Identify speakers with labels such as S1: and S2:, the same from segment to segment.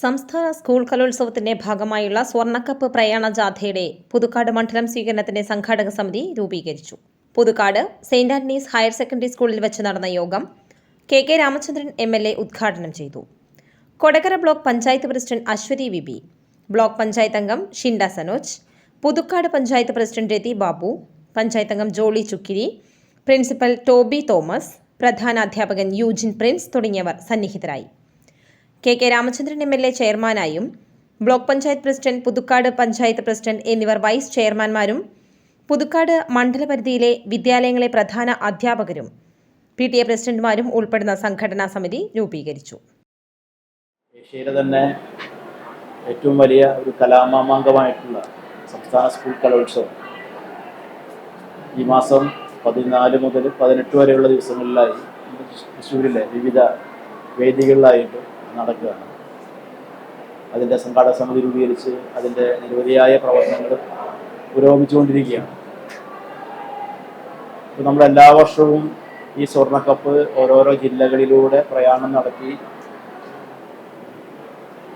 S1: സംസ്ഥാന സ്കൂൾ കലോത്സവത്തിന്റെ ഭാഗമായുള്ള സ്വർണക്കപ്പ് പ്രയാണ ജാഥയുടെ പുതുക്കാട് മണ്ഡലം സ്വീകരണത്തിന്റെ സംഘാടക സമിതി രൂപീകരിച്ചു. Puthukkad saint Antony's higher secondary സ്കൂളിൽ വെച്ച് നടന്ന യോഗം K K Ramachandran M L A ഉദ്ഘാടനം ചെയ്തു. Kodakara block panchayat president Aswathi V B block panchayat അംഗം ഷിൻഡ സനോജ് പുതുക്കാട് പഞ്ചായത്ത് പ്രസിഡന്റ് രതി ബാബു പഞ്ചായത്ത് അംഗം ജോളി ചുക്കിരി പ്രിൻസിപ്പൽ ടോബി തോമസ് പ്രധാന അധ്യാപകൻ യൂജിൻ പ്രിൻസ് തുടങ്ങിയവർ സന്നിഹിതരായി. K K Ramachandran M L A ചെയർമാനായും block panchayat president Puthukkad panchayat president എന്നിവർ വൈസ് ചെയർമാൻമാരും പുതുക്കാട് മണ്ഡലപരിധിയിലെ വിദ്യാലയങ്ങളെ പ്രധാന അധ്യാപകരും പി ടി എ പ്രസിഡന്റുമാരും ഉൾപ്പെടുന്ന സംഘടനാ സമിതി രൂപീകരിച്ചു.
S2: തന്നെ ഏറ്റവും വലിയ ഒരു കലാമാമാങ്കമായിട്ടുള്ള സംസ്ഥാന സ്കൂൾ കലോത്സവം ഈ മാസം പതിനാല് മുതൽ പതിനെട്ട് വരെയുള്ള ദിവസങ്ങളിലായി തൃശ്ശൂരിലെ വിവിധ വേദികളിലായിട്ട് നടക്കുകയാണ്. അതിന്റെ സംഘാടക സമിതി രൂപീകരിച്ച് അതിന്റെ നിരവധിയായ പ്രവർത്തനങ്ങൾ പുരോഗമിച്ചുകൊണ്ടിരിക്കുകയാണ്. ഇപ്പോൾ നമ്മൾ എല്ലാ വർഷവും ഈ സ്വർണക്കപ്പ് ഓരോരോ ജില്ലകളിലൂടെ പ്രയാണം നടത്തി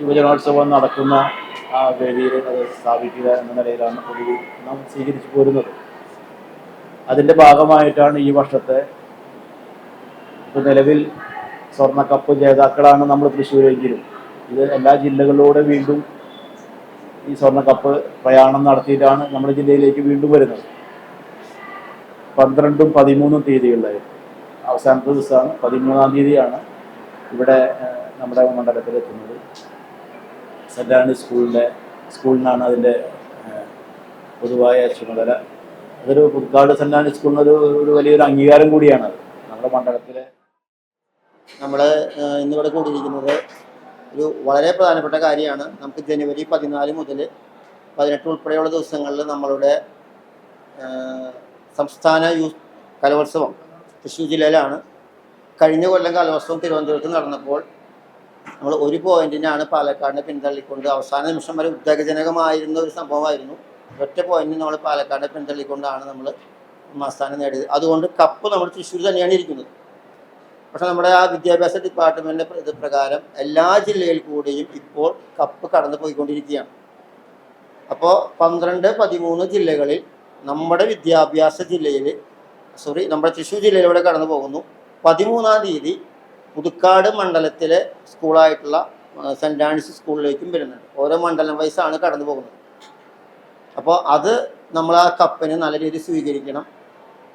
S2: യുവജനോത്സവം നടക്കുന്ന ആ വേദിയിൽ അത് സ്ഥാപിക്കുക എന്ന നിലയിലാണ് പൊതുവിൽ നാം സ്വീകരിച്ചു പോരുന്നത്. അതിന്റെ ഭാഗമായിട്ടാണ് ഈ വർഷത്തെ ഇപ്പോൾ നിലവിൽ സ്വർണക്കപ്പ് ജേതാക്കളാണ് നമ്മൾ തൃശ്ശൂരെങ്കിലും. ഇത് എല്ലാ ജില്ലകളിലൂടെ വീണ്ടും ഈ സ്വർണക്കപ്പ് പ്രയാണം നടത്തിയിട്ടാണ് നമ്മുടെ ജില്ലയിലേക്ക് വീണ്ടും വരുന്നത്. പന്ത്രണ്ടും പതിമൂന്നും തീയതികളിലായിരുന്നു അവസാനത്തെ ദിവസമാണ്. പതിമൂന്നാം തീയതിയാണ് ഇവിടെ നമ്മുടെ മണ്ഡലത്തിൽ എത്തുന്നത് സെന്റ് ആൻഡ് സ്കൂളിന്റെ സ്കൂളിനാണ് അതിന്റെ പൊതുവായ ചുമതല. അതൊരു പുതുക്കാട് സെന്റ് ആൻഡ് സ്കൂളിനൊരു ഒരു വലിയൊരു അംഗീകാരം കൂടിയാണ് അത് നമ്മുടെ മണ്ഡലത്തിലെ
S3: നമ്മൾ ഇന്നിവിടെ കൂടിയിരിക്കുന്നത് ഒരു വളരെ പ്രധാനപ്പെട്ട കാര്യമാണ്. നമുക്ക് ജനുവരി പതിനാല് മുതൽ പതിനെട്ട് ഉൾപ്പെടെയുള്ള ദിവസങ്ങളിൽ നമ്മളുടെ സംസ്ഥാന യൂത്ത് കലോത്സവം തൃശ്ശൂർ ജില്ലയിലാണ്. കഴിഞ്ഞ കൊല്ലം കലോത്സവം തിരുവനന്തപുരത്ത് നടന്നപ്പോൾ നമ്മൾ ഒരു പോയിന്റിനാണ് പാലക്കാടിനെ പിന്തള്ളിക്കൊണ്ട് അവസാന നിമിഷം വരെ ഉദ്വേഗജനകമായിരുന്ന ഒരു സംഭവമായിരുന്നു. ഒറ്റ പോയിന്റിന് നമ്മൾ പാലക്കാടിനെ പിന്തള്ളിക്കൊണ്ടാണ് നമ്മൾ ഒന്നാം സ്ഥാനം നേടിയത്. അതുകൊണ്ട് കപ്പ് നമ്മൾ തൃശ്ശൂർ തന്നെയാണ് ഇരിക്കുന്നത്. പക്ഷെ നമ്മുടെ ആ വിദ്യാഭ്യാസ ഡിപ്പാർട്ട്മെന്റിന്റെ ഇത് പ്രകാരം എല്ലാ ജില്ലയിൽ കൂടെയും ഇപ്പോൾ കപ്പ് കടന്നു പോയിക്കൊണ്ടിരിക്കുകയാണ്. അപ്പോൾ പന്ത്രണ്ട് പതിമൂന്ന് ജില്ലകളിൽ നമ്മുടെ വിദ്യാഭ്യാസ ജില്ലയിൽ സോറി നമ്മുടെ തൃശ്ശൂർ ജില്ലയിലൂടെ കടന്നു പോകുന്നു. പതിമൂന്നാം തീയതി പുതുക്കാട് മണ്ഡലത്തിലെ സ്കൂളായിട്ടുള്ള സെന്റ് ആൻഡ്സ് സ്കൂളിലേക്കും വരുന്നുണ്ട്. ഓരോ മണ്ഡലം വൈസാണ് കടന്നു പോകുന്നത്. അപ്പോൾ അത് നമ്മൾ ആ കപ്പിന് നല്ല രീതിയിൽ സ്വീകരിക്കണം.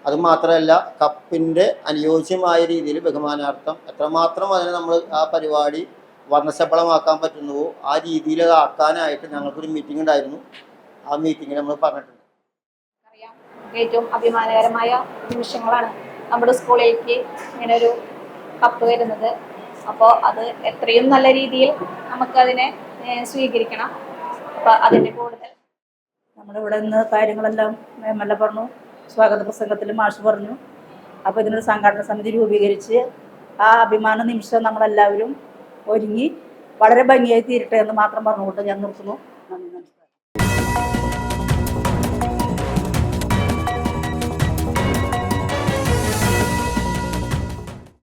S3: അത് മാത്രമല്ല കപ്പിന്റെ അനുയോജ്യമായ രീതിയിൽ ബഹുമാനാർത്ഥം എത്രമാത്രം അതിനെ നമ്മൾ ആ പരിപാടി വർണശബളമാക്കാൻ പറ്റുന്നുവോ ആ രീതിയിൽ അത് ആക്കാനായിട്ട് ഞങ്ങൾക്കൊരു മീറ്റിംഗ് ഉണ്ടായിരുന്നു. ആ മീറ്റിംഗിൽ നമ്മൾ പറഞ്ഞിട്ടുണ്ട്.
S4: അറിയാം. ഏറ്റവും അഭിമാനകരമായ നിമിഷങ്ങളാണ് നമ്മുടെ സ്കൂളിലേക്ക് ഇങ്ങനെ ഒരു കപ്പ് വരുന്നത്. അപ്പോൾ അത് എത്രയും നല്ല രീതിയിൽ നമുക്കതിനെ അതിനെ സ്വീകരിക്കണം. അപ്പൊ അതിന്റെ കൂടുതൽ.
S5: നമ്മുടെ ഇവിടെ നിന്ന് കാര്യങ്ങളെല്ലാം എം എൽ എ പറഞ്ഞു. സ്വാഗത പ്രസംഗത്തിൽ മാഷ് പറഞ്ഞു. അപ്പോൾ ഇതിനൊരു സംഘടന സമിതി രൂപീകരിച്ച് ആ അഭിമാന നിമിഷം നമ്മളെല്ലാവരും ഒരുങ്ങി വളരെ ഭംഗിയായി തീരട്ടെ എന്ന് മാത്രം പറഞ്ഞുകൊണ്ട് ഞാൻ നിർത്തുന്നു. നന്ദി നമസ്കാരം.